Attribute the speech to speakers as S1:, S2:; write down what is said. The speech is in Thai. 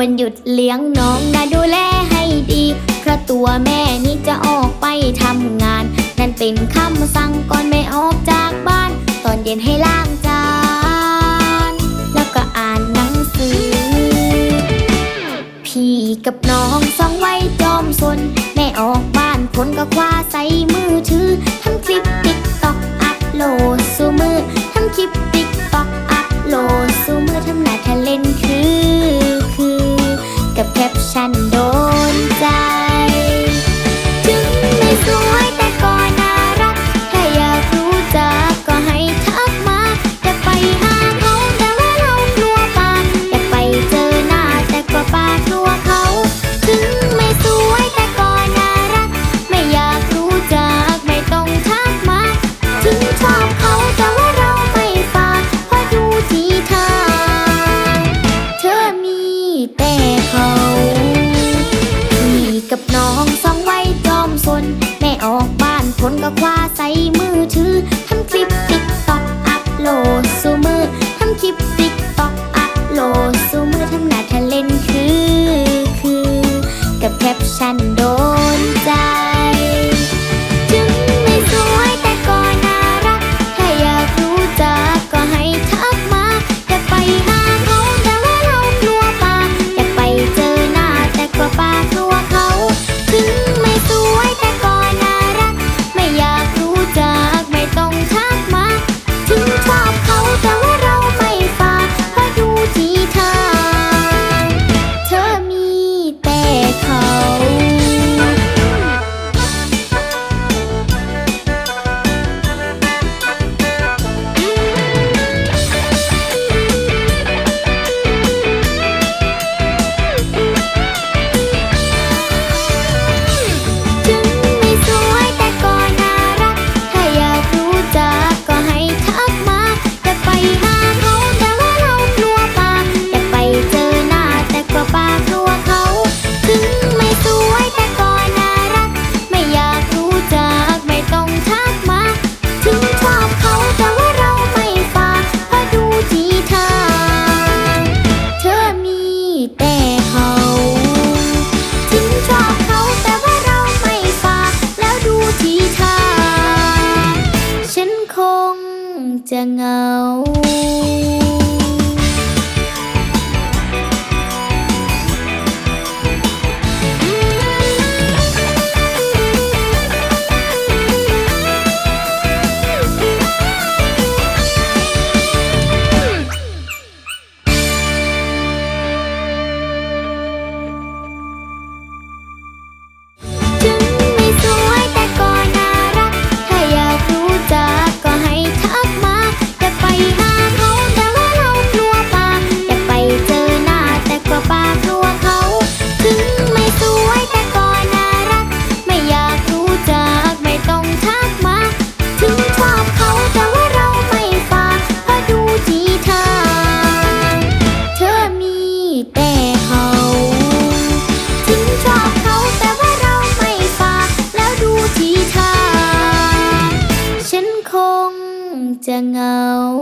S1: วันหยุดเลี้ยงน้องนะดูแลให้ดี เพราะตัวแม่นี่จะออกไปทำงาน นั่นเป็นคำสั่งก่อนแม่ออกจากบ้าน ตอนเย็นให้ล้างจาน แล้วก็อ่านหนังสือ พี่กับน้องสองไว้จอมสน แม่ออกบ้านคนก็คว้าใส่มือถือทำคลิปติ๊กตอกอัพโหลดสู่มือทำคลิปติ๊ก ขาพี่กับน้องสองไว้จอมสน แม่ออกบ้านผนก็คว้าใส่มือถือทำคลิปติ๊กต็อกอัพโหลดซูมือทำคลิปติ๊กต็อกอัพโหลดซูมือทำหน้าทะเลนคือ คือ กับแคปชั่น 骄傲。ngầu.